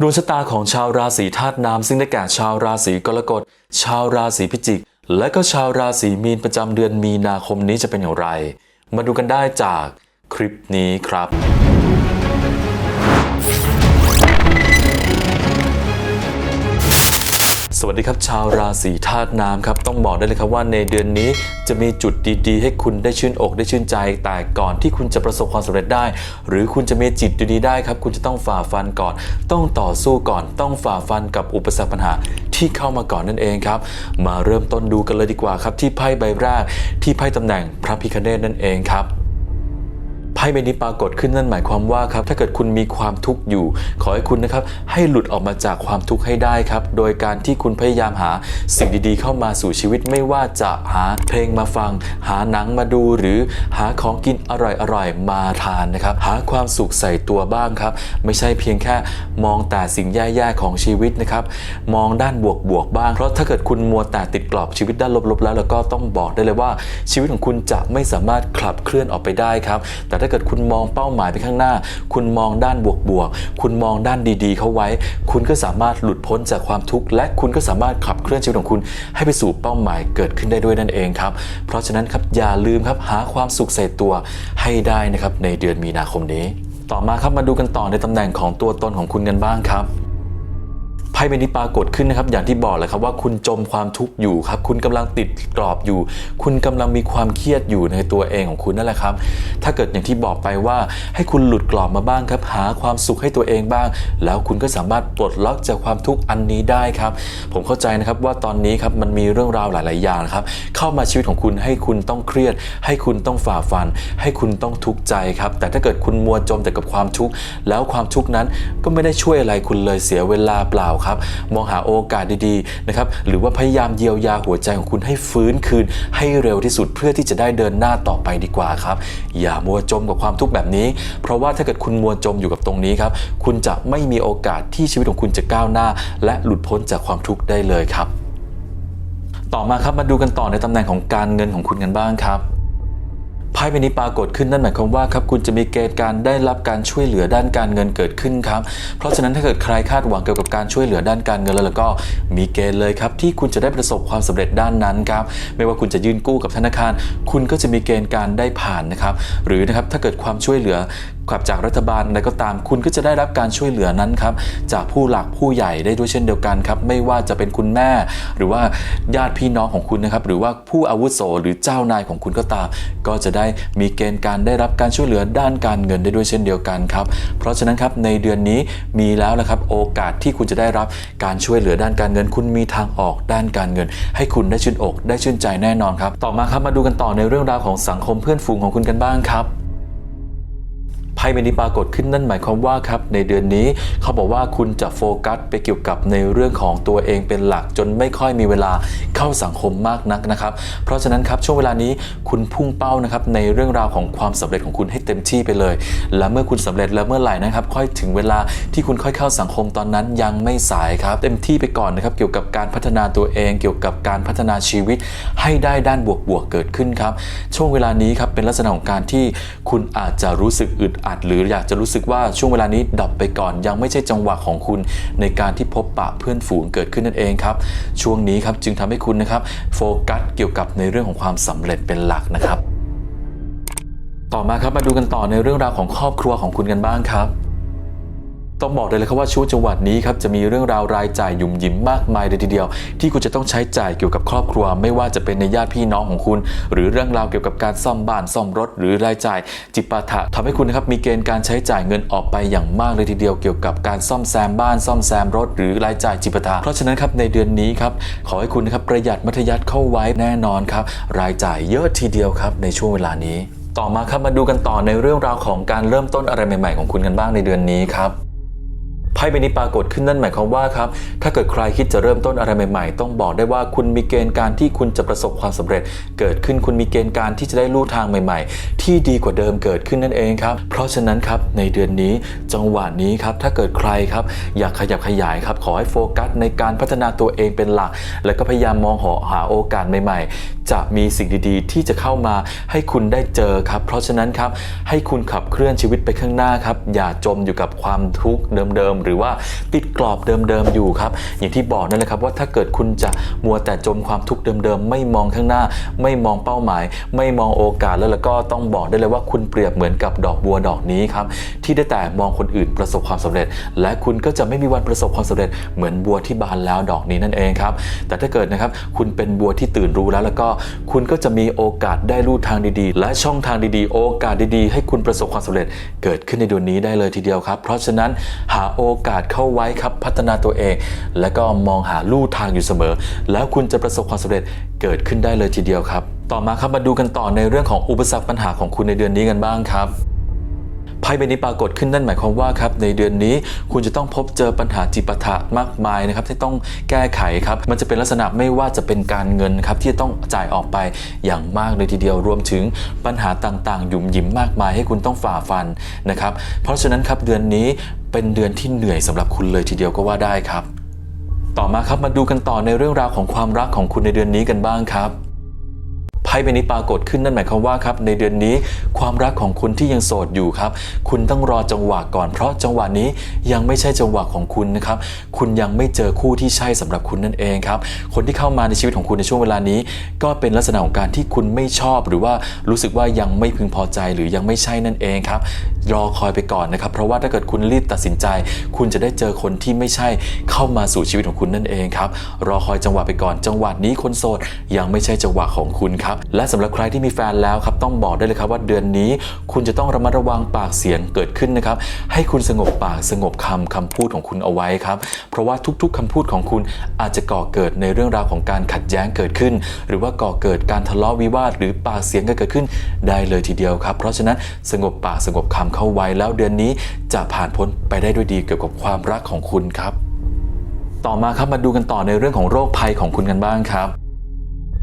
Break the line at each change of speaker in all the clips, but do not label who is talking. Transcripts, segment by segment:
ดวงชะตาของชาวราศีธาตุน้ำซึ่งได้แก่ชาวราศีกรกฎ ชาวราศีพิจิก และก็ชาวราศีมีนประจำเดือนมีนาคมนี้จะเป็นอย่างไร มาดูกันได้จากคลิปนี้ครับ วัสดีครับชาวราศีธาตุน้ำครับต้องบอกได้เลยครับว่าในเดือนนี้จะมีจุดดีๆ ให้คุณได้ชื่นอกได้ชื่นใจ แต่ก่อนที่คุณจะประสบความสำเร็จได้ หรือคุณจะมีจิตดีๆได้ครับ คุณจะต้องฝ่าฟันก่อน ต้องต่อสู้ก่อน ต้องฝ่าฟันกับอุปสรรคปัญหาที่เข้ามาก่อนนั่นเองครับ มาเริ่มต้นดูกันเลยดีกว่าครับที่ไพ่ใบแรกที่ไพ่ตำแหน่งพระพิคเนตนั่นเองครับ ไพ่ใบนี้ปรากฏขึ้นนั่นหมายความว่าครับถ้าเกิดคุณมีความทุกข์อยู่ ขอให้คุณนะครับให้หลุดออกมาจากความทุกข์ให้ได้ครับ โดยการที่คุณพยายามหาสิ่งดีๆ เข้ามาสู่ชีวิตไม่ว่าจะหาเพลงมาฟัง หาหนังมาดูหรือหาของกินอร่อยๆมาทานนะครับหาความสุขใส่ตัวบ้างครับ ไม่ใช่เพียงแค่มองแต่สิ่งแย่ๆของชีวิตนะครับมองด้านบวกๆบ้าง เพราะถ้าเกิดคุณมัวแต่ติดกรอบชีวิตด้านลบๆแล้วแล้วก็ต้องบอกได้เลยว่าชีวิตของคุณจะไม่สามารถขับเคลื่อนออกไปได้ครับ แต่ถ้าเกิดคุณมองเป้าหมายไปข้างหน้า คุณมองด้านบวกๆคุณมองด้านดีๆ เข้าไว้ คุณก็สามารถหลุดพ้นจากความทุกข์และคุณก็สามารถขับเคลื่อนชีวิตของคุณ ให้ไปสู่เป้าหมายเกิดขึ้นได้ด้วยนั่นเองครับ เพราะฉะนั้นครับอย่าลืมครับหาความสุขใส่ตัวให้ได้นะครับในเดือนมีนาคมนี้ ต่อมาครับมาดูกันต่อในตำแหน่งของตัวตนของคุณกันบ้างครับ ไพ่ใบนี้ปรากฏขึ้นนะครับ อย่างที่บอกเลยครับว่าคุณจมความทุกข์อยู่ครับ คุณกำลังติดกรอบอยู่ คุณกำลังมีความเครียดอยู่ในตัวเองของคุณนั่นแหละครับ ถ้าเกิดอย่างที่บอกไปว่าให้คุณหลุดกรอบมาบ้างครับ หาความสุขให้ตัวเองบ้าง แล้วคุณก็สามารถปลดล็อกจากความทุกข์อันนี้ได้ครับ ผมเข้าใจนะครับว่าตอนนี้ครับมันมีเรื่องราวหลาย ๆ อย่างครับเข้ามาชีวิตของคุณให้คุณต้องเครียด ให้คุณต้องฝ่าฟัน ให้คุณต้องทุกข์ใจครับ แต่ถ้าเกิดคุณมัวจมแต่กับความทุกข์แล้วความทุกข์นั้นก็ไม่ได้ช่วยอะไรคุณเลยเสียเวลาเปล่าครับมองหาโอกาสดีๆนะครับหรือว่าพยายามเยียวยาหัวใจของคุณให้ฟื้นคืน ให้เร็วที่สุดเพื่อที่จะได้เดินหน้าต่อไปดีกว่าครับอย่ามัวจมกับความทุกข์แบบนี้ เพราะว่าถ้าเกิดคุณมัวจมอยู่กับตรงนี้ครับคุณจะไม่มีโอกาสที่ชีวิตของคุณจะก้าวหน้า และหลุดพ้นจากความทุกข์ได้เลยครับ ต่อมาครับมาดูกันต่อในตำแหน่งของการเงินของคุณกันบ้างครับ ไพ่ใบนี้ปรากฏขึ้นนั่นหมายความว่าครับคุณจะมีเกณฑ์การได้รับการช่วยเหลือด้านการเงินเกิดขึ้นครับ เพราะฉะนั้นถ้าเกิดใครคาดหวังเกี่ยวกับการช่วยเหลือด้านการเงินแล้วแล้วก็มีเกณฑ์เลยครับที่คุณจะได้ประสบความสำเร็จด้านนั้นครับไม่ว่าคุณจะยื่นกู้กับธนาคาร คุณก็จะมีเกณฑ์การได้ผ่านนะครับหรือนะครับถ้าเกิดความช่วยเหลือ กับจากรัฐบาลอะไรก็ตามคุณก็จะได้รับการช่วยเหลือนั้นครับจากผู้หลักผู้ใหญ่ได้ด้วยเช่นเดียวกันครับไม่ว่าจะเป็นคุณแม่ หรือว่าญาติพี่น้องของคุณนะครับหรือว่าผู้อาวุโสหรือเจ้านายของคุณก็ตาม ก็จะได้มีเกณฑ์การได้รับการช่วยเหลือด้านการเงินได้ด้วยเช่นเดียวกันครับเพราะฉะนั้นครับในเดือนนี้มีแล้วนะครับโอกาสที่คุณจะได้รับการช่วยเหลือด้านการเงิน คุณมีทางออกด้านการเงิน ให้คุณได้ชื่นอกได้ชื่นใจแน่นอนครับ ต่อมาครับมาดูกันต่อในเรื่องราวของสังคมเพื่อนฝูงของคุณกันบ้างครับ ไพ่ใบนี้ปรากฏขึ้นนั่นหมายความว่าครับในเดือนนี้เขาบอกว่าคุณจะโฟกัสไปเกี่ยวกับในเรื่องของตัวเองเป็นหลักจนไม่ค่อยมีเวลาเข้าสังคมมากนักนะครับ เพราะฉะนั้นครับช่วงเวลานี้คุณพุ่งเป้านะครับในเรื่องราวของความสำเร็จของคุณให้เต็มที่ไปเลย และเมื่อคุณสำเร็จแล้วเมื่อไหร่นะครับ ค่อยถึงเวลาที่คุณค่อยเข้าสังคมตอนนั้นยังไม่สายครับ เต็มที่ไปก่อนนะครับเกี่ยวกับการพัฒนาตัวเอง เกี่ยวกับการพัฒนาชีวิต ให้ได้ด้านบวกๆเกิดขึ้นครับช่วงเวลานี้ครับเป็นลักษณะของการที่คุณอาจจะรู้สึกอึดอัด หรืออยากจะรู้สึกว่าช่วงเวลานี้ดับไปก่อน ยังไม่ใช่จังหวะของคุณ ในการที่พบปะเพื่อนฝูงเกิดขึ้นนั่นเองครับช่วงนี้ครับจึงทำให้คุณนะครับโฟกัสเกี่ยวกับในเรื่องของความสำเร็จเป็นหลักนะครับ ต่อมาครับมาดูกันต่อในเรื่องราวของครอบครัวของคุณกันบ้างครับ ต้องบอกเลยเลยครับว่าช่วงจังหวัดนี้ครับจะมีเรื่องราวรายจ่ายยุ่มยิ้มมากมายเลยทีเดียว ที่คุณจะต้องใช้จ่ายเกี่ยวกับครอบครัว ไม่ว่าจะเป็นในญาติพี่น้องของคุณ หรือเรื่องราวเกี่ยวกับการซ่อมบ้านซ่อมรถ หรือรายจ่ายจิปาถะทำให้คุณนะครับมีเกณฑ์การใช้จ่ายเงินออกไปอย่างมากเลยทีเดียวเกี่ยวกับการซ่อมแซมบ้านซ่อมแซมรถ หรือรายจ่ายจิปาถะเพราะฉะนั้นครับในเดือนนี้ครับขอให้คุณนะครับประหยัดมัธยัติเข้าไว้แน่นอนครับรายจ่ายเยอะทีเดียวครับในช่วงเวลานี้ ต่อมาครับมาดูกันต่อในเรื่องราวของการเริ่มต้นอะไรใหม่ ๆ ของคุณกันบ้างในเดือนนี้ครับ ไพ่ใบนี้ปรากฏขึ้นนั่นหมายความว่าครับ ถ้าเกิดใครคิดจะเริ่มต้นอะไรใหม่ๆ ต้องบอกได้ว่าคุณมีเกณฑ์การที่คุณจะประสบความสำเร็จ เกิดขึ้นคุณมีเกณฑ์การที่จะได้ลู่ทางใหม่ ๆ ที่ดีกว่าเดิมเกิดขึ้นนั่นเองครับ เพราะฉะนั้นครับในเดือนนี้จังหวะนี้ครับถ้าเกิดใครครับอยากขยับขยายครับขอให้โฟกัสในการพัฒนาตัวเองเป็นหลัก แล้วก็พยายามมองหาหาโอกาสใหม่ๆจะมีสิ่งดีๆ ที่จะเข้ามาให้คุณได้เจอครับ เพราะฉะนั้นครับให้คุณขับเคลื่อนชีวิตไปข้างหน้าครับ อย่าจมอยู่กับความทุกข์เดิมๆ หรือว่าติดกรอบเดิมๆอยู่ครับ อย่างที่บอกนั่นแหละครับว่าถ้าเกิดคุณจะมัวแต่จมความทุกข์เดิมๆ ไม่มองข้างหน้า ไม่มองเป้าหมาย ไม่มองโอกาสแล้วแล้วก็ต้องบอกได้เลยว่าคุณเปรียบเหมือนกับดอกบัวดอกนี้ครับที่ได้แต่มองคนอื่นประสบความสำเร็จ และคุณก็จะไม่มีวันประสบความสำเร็จเหมือนบัวที่บานแล้วดอกนี้นั่นเองครับแต่ถ้าเกิดนะครับคุณเป็นบัวที่ตื่นรู้แล้วแล้วก็คุณก็จะมีโอกาสได้ลู่ทางดีๆ และช่องทางดีๆ โอกาสดีๆ ให้คุณประสบความสำเร็จ เกิดขึ้นในเดือนนี้ได้เลยทีเดียวครับ เพราะฉะนั้นหาโอกาสเข้าไว้ครับพัฒนาตัวเอง และก็มองหาลู่ทางอยู่เสมอ แล้วคุณจะประสบความสำเร็จเกิดขึ้นได้เลยทีเดียวครับ ต่อมาครับมาดูกันต่อในเรื่องของอุปสรรคปัญหาของคุณในเดือนนี้กันบ้างครับ ไพ่ใบนี้ปรากฏขึ้นนั่นหมายความว่าครับในเดือนนี้คุณจะต้องพบเจอปัญหาจิปาถะมากมายนะครับที่ต้องแก้ไขครับมันจะเป็นลักษณะไม่ว่าจะเป็นการเงินครับที่ต้องจ่ายออกไปอย่างมากเลยทีเดียวรวมถึงปัญหาต่างๆ หยุ่มหยิมมากมายให้คุณต้องฝ่าฟันนะครับเพราะฉะนั้นครับเดือนนี้เป็นเดือนที่เหนื่อยสำหรับคุณเลยทีเดียวก็ว่าได้ครับ ต่อมาครับมาดูกันต่อในเรื่องราวของความรักของคุณในเดือนนี้กันบ้างครับ พ่ใบนี้ปรากฏขึ้นนั่นหมายความว่าครับในเดือนนี้ความรักของคุณที่ยังโสดอยู่ครับ คุณต้องรอจังหวะก่อน เพราะจังหวะนี้ยังไม่ใช่จังหวะของคุณนะครับคุณยังไม่เจอคู่ที่ใช่สำหรับคุณนั่นเองครับคนที่เข้ามาในชีวิตของคุณในช่วงเวลานี้ ก็เป็นลักษณะของการที่คุณไม่ชอบ หรือว่ารู้สึกว่ายังไม่พึงพอใจหรือยังไม่ใช่นั่นเองครับรอคอยไปก่อนนะครับ เพราะว่าถ้าเกิดคุณรีบตัดสินใจ คุณจะได้เจอคนที่ไม่ใช่เข้ามาสู่ชีวิตของคุณนั่นเองครับรอคอยจังหวะไปก่อน จังหวะนี้คนโสดยังไม่ใช่จังหวะของคุณครับและสำหรับใครที่มีแฟนแล้วครับต้องบอกได้เลยครับว่าเดือนนี้ คุณจะต้องระมัดระวังปากเสียงเกิดขึ้นนะครับ ให้คุณสงบปากสงบคำคำพูดของคุณเอาไว้ครับ เพราะว่าทุกๆคำพูดของคุณอาจจะก่อเกิดในเรื่องราวของการขัดแย้งเกิดขึ้น หรือว่าก่อเกิดการทะเลาะวิวาท หรือปากเสียงก็เกิดขึ้นได้เลยทีเดียวครับ เพราะฉะนั้นสงบปากสงบคำเข้าไว้แล้วเดือนนี้จะผ่านพ้นไปได้ด้วยดีเกี่ยวกับความรักของคุณครับ ต่อมาครับมาดูกันต่อในเรื่องของโรคภัยของคุณกันบ้างครับ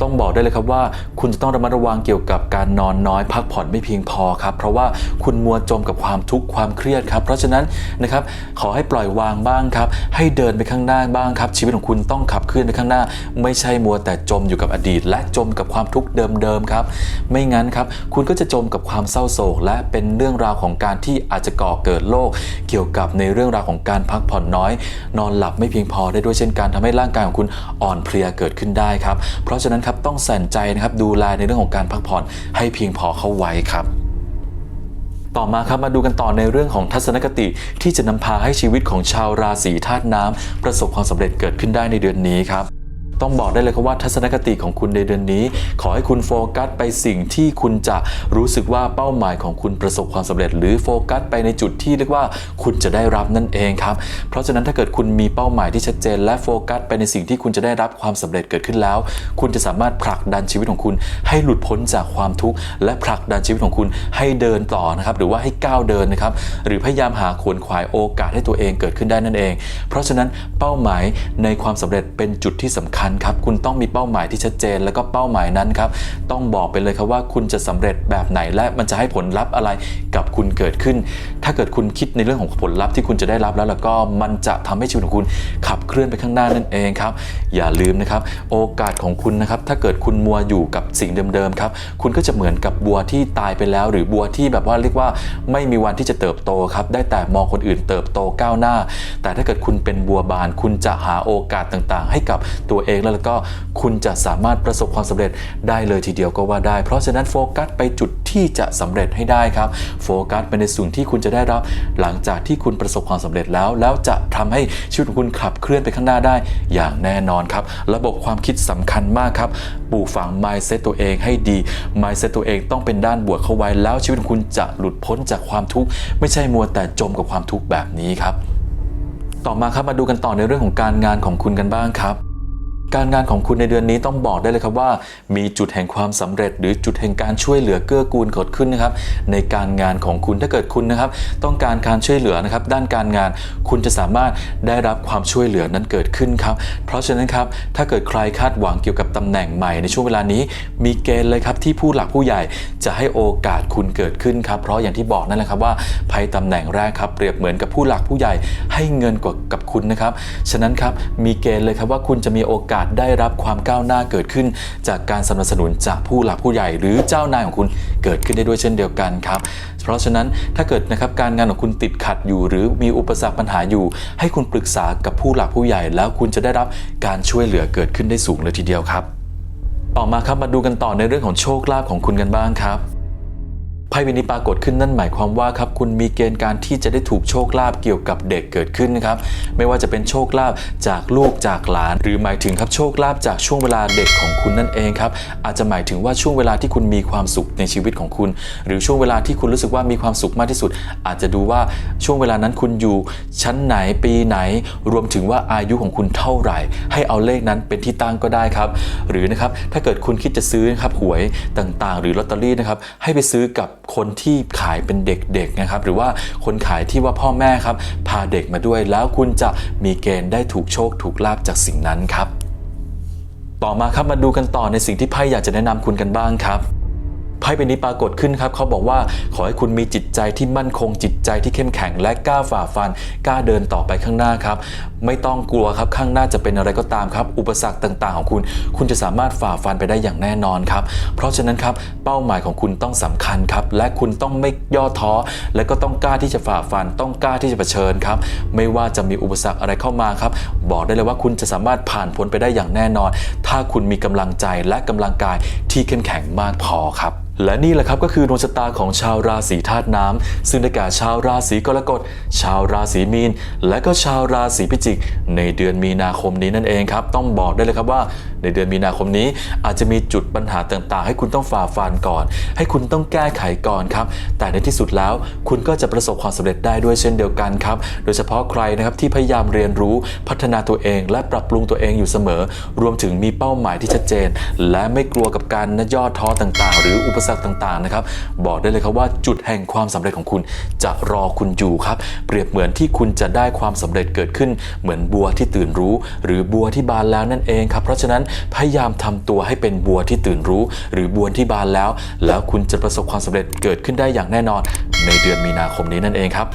ต้องบอกได้เลยครับว่าคุณจะต้องระมัดระวังเกี่ยวกับการนอนน้อยพักผ่อนไม่เพียงพอครับ เพราะว่าคุณมัวจมกับความทุกข์ความเครียดครับเพราะฉะนั้นนะครับขอให้ปล่อยวางบ้างครับ ให้เดินไปข้างหน้าบ้างครับ ชีวิตของคุณต้องขับเคลื่อนไปข้างหน้า ไม่ใช่มัวแต่จมอยู่กับอดีต และจมกับความทุกข์เดิมๆครับ ไม่งั้นครับ คุณก็จะจมกับความเศร้าโศก และเป็นเรื่องราวของการที่อาจจะก่อเกิดโรคเกี่ยวกับในเรื่องราวของการพักผ่อนน้อย นอนหลับไม่เพียงพอได้ด้วยเช่นกันทำให้ร่างกายของคุณอ่อนเพลียเกิดขึ้นได้ครับเพราะฉะนั้นครับต้องใส่ใจนะครับดูแลในเรื่องของการพักผ่อนให้เพียงพอเข้าไว้ครับต่อมาครับมาดูกันต่อในเรื่องของทัศนคติที่จะนำพาให้ชีวิตของชาวราศีธาตุน้ำประสบความสำเร็จเกิดขึ้นได้ในเดือนนี้ครับ ต้องบอกได้เลยครับว่าทัศนคติของคุณในเดือนนี้ ขอให้คุณโฟกัสไปสิ่งที่คุณจะรู้สึกว่าเป้าหมายของคุณประสบความสำเร็จ หรือโฟกัสไปในจุดที่เรียกว่าคุณจะได้รับนั่นเองครับ เพราะฉะนั้นถ้าเกิดคุณมีเป้าหมายที่ชัดเจน และโฟกัสไปในสิ่งที่คุณจะได้รับความสำเร็จเกิดขึ้นแล้ว คุณจะสามารถผลักดันชีวิตของคุณ ให้หลุดพ้นจากความทุกข์และผลักดันชีวิตของคุณให้เดินต่อนะครับหรือว่าให้ก้าวเดินนะครับหรือพยายามหาขวนขวายโอกาสให้ตัวเองเกิดขึ้นได้นั่นเอง เพราะฉะนั้นเป้าหมายในความสำเร็จเป็นจุดที่สำคัญครับคุณต้องมีเป้าหมายที่ชัดเจน แล้วก็เป้าหมายนั้นครับต้องบอกไปเลยครับว่าคุณจะสำเร็จแบบไหนและมันจะให้ผลลัพธ์อะไรกับคุณเกิดขึ้น ถ้าเกิดคุณคิดในเรื่องของผลลัพธ์ที่คุณจะได้รับแล้วแล้วก็มันจะทำให้ชีวิตของคุณขับเคลื่อนไปข้างหน้านั่นเองครับอย่าลืมนะครับโอกาสของคุณนะครับถ้าเกิดคุณมัวอยู่กับสิ่งเดิมๆครับคุณก็จะเหมือนกับบัวที่ตายไปแล้ว หรือบัวที่แบบว่าเรียกว่าไม่มีวันที่จะเติบโตครับได้แต่มองคนอื่นเติบโตก้าวหน้า แต่ถ้าเกิดคุณเป็นบัวบาน คุณจะหาโอกาสต่างๆ ให้กับตัวเองแล้วก็คุณจะสามารถประสบความสำเร็จได้เลยทีเดียวก็ว่าได้ เพราะฉะนั้นโฟกัสไปจุดที่จะสำเร็จให้ได้ครับ โฟกัสไปในส่วนที่คุณจะได้รับ หลังจากที่คุณประสบความสำเร็จแล้ว แล้วจะทำให้ชีวิตของคุณขับเคลื่อนไปข้างหน้าได้อย่างแน่นอนครับ ระบบความคิดสำคัญมากครับปลูกฝัง mindset ตัวเองให้ดี mindset ตัวเองต้องเป็นด้านบวกเข้าไว้แล้วชีวิตของคุณจะหลุดพ้นจากความทุกข์ไม่ใช่มัวแต่จมกับความทุกข์แบบนี้ครับ ต่อมาครับมาดูกันต่อในเรื่องของการงานของคุณกันบ้างครับ การงานของคุณในเดือนนี้ต้องบอกได้เลยครับว่า มีจุดแห่งความสำเร็จ หรือจุดแห่งการช่วยเหลือเกื้อกูลเกิดขึ้นนะครับ ในการงานของคุณถ้าเกิดคุณนะครับ ต้องการการช่วยเหลือนะครับ ด้านการงานคุณจะสามารถได้รับความช่วยเหลือนั้นเกิดขึ้นครับ เพราะฉะนั้นครับถ้าเกิดใครคาดหวังเกี่ยวกับตำแหน่งใหม่ในช่วงเวลานี้ มีเกณฑ์เลยครับที่ผู้หลักผู้ใหญ่จะให้โอกาสคุณเกิดขึ้นครับ เพราะอย่างที่บอกนั่นแหละครับว่าภัยตำแหน่งแรกครับเปรียบเหมือนกับผู้หลักผู้ใหญ่ให้เงินกว่ากับคุณนะครับฉะนั้นครับมีเกณฑ์เลยครับว่าคุณจะมีโอกาสาสได้รับความก้าวหน้าเกิดขึ้น จากการสนับสนุนจากผู้หลักผู้ใหญ่ หรือเจ้านายของคุณเกิดขึ้นได้ด้วยเช่นเดียวกันครับ เพราะฉะนั้นถ้าเกิดนะครับการงานของคุณติดขัดอยู่ หรือมีอุปสรรคปัญหาอยู่ ให้คุณปรึกษากับผู้หลักผู้ใหญ่ แล้วคุณจะได้รับการช่วยเหลือเกิดขึ้นได้สูงเลยทีเดียวครับ ต่อมาครับมาดูกันต่อในเรื่องของโชคลาภของคุณกันบ้างครับ ไพ่ใบนี้ปรากฏขึ้นนั่นหมายความว่าครับคุณมีเกณฑ์การที่จะได้ถูกโชคลาภเกี่ยวกับเด็กเกิดขึ้นนะครับไม่ว่าจะเป็นโชคลาภจากลูกจากหลาน หรือหมายถึงครับโชคลาภจากช่วงเวลาเด็กของคุณนั่นเองครับอาจจะหมายถึงว่าช่วงเวลาที่คุณมีความสุขในชีวิตของคุณ หรือช่วงเวลาที่คุณรู้สึกว่ามีความสุขมากที่สุด อาจจะดูว่าช่วงเวลานั้นคุณอยู่ ชั้นไหนปีไหน รวมถึงว่าอายุของคุณเท่าไหร่ ให้เอาเลขนั้นเป็นที่ตั้งก็ได้ครับ หรือนะครับถ้าเกิดคุณคิดจะซื้อนะครับหวยต่างๆ หรือลอตเตอรี่นะครับให้ไปซื้อกับคนที่ขายเป็นเด็กๆนะครับหรือว่าคนขายที่ว่าพ่อแม่ครับพาเด็กมาด้วยแล้วคุณจะมีเกณฑ์ได้ถูกโชคถูกลาบจากสิ่งนั้นครับ ต่อมาครับมาดูกันต่อในสิ่งที่ไพ่อยากจะแนะนำคุณกันบ้างครับไพ่ใบนี้ปรากฏขึ้นครับเขาบอกว่าขอให้คุณมีจิตใจที่มั่นคงจิตใจที่เข้มแข็งและกล้าฝ่าฟันกล้าเดินต่อไปข้างหน้าครับ ไม่ต้องกลัวครับข้างหน้าจะเป็นอะไรก็ตามครับ อุปสรรคต่างๆ ของคุณ คุณจะสามารถฝ่าฟันไปได้อย่างแน่นอนครับ เพราะฉะนั้นครับเป้าหมายของคุณต้องสำคัญครับ และคุณต้องไม่ย่อท้อ และก็ต้องกล้าที่จะฝ่าฟัน ต้องกล้าที่จะเผชิญครับ ไม่ว่าจะมีอุปสรรคอะไรเข้ามาครับ บอกได้เลยว่าคุณจะสามารถผ่านพ้นไปได้อย่างแน่นอน ถ้าคุณมีกำลังใจและกำลังกายที่เข้มแข็งมากพอครับและนี่แหละครับก็คือดวงชะตาของชาวราศีธาตุน้ำซึ่งได้แก่ชาวราศีกรกฎ ชาวราศีมีน และก็ชาวราศีพิจิกในเดือนมีนาคมนี้นั่นเองครับ ต้องบอกได้เลยครับว่าในเดือนมีนาคมนี้ อาจจะมีจุดปัญหาต่างๆ ให้คุณต้องฝ่าฟันก่อน ให้คุณต้องแก้ไขก่อนครับ แต่ในที่สุดแล้วคุณก็จะประสบความสำเร็จได้ด้วยเช่นเดียวกันครับ โดยเฉพาะใครนะครับที่พยายามเรียนรู้พัฒนาตัวเอง และปรับปรุงตัวเองอยู่เสมอ รวมถึงมีเป้าหมายที่ชัดเจน และไม่กลัวกับการนย่อท้อต่างๆ หรืออุปสรรคต่างๆนะครับบอกได้เลยครับว่าจุดแห่งความสำเร็จของคุณจะรอคุณอยู่ครับ เปรียบเหมือนที่คุณจะได้ความสำเร็จเกิดขึ้นเหมือนบัวที่ตื่นรู้ หรือบัวที่บานแล้วนั่นเองครับ เพราะฉะนั้นพยายามทำตัวให้เป็นบัวที่ตื่นรู้ หรือบัวที่บานแล้ว แล้วคุณจะประสบความสำเร็จเกิดขึ้นได้อย่างแน่นอน ในเดือนมีนาคมนี้นั่นเองครับ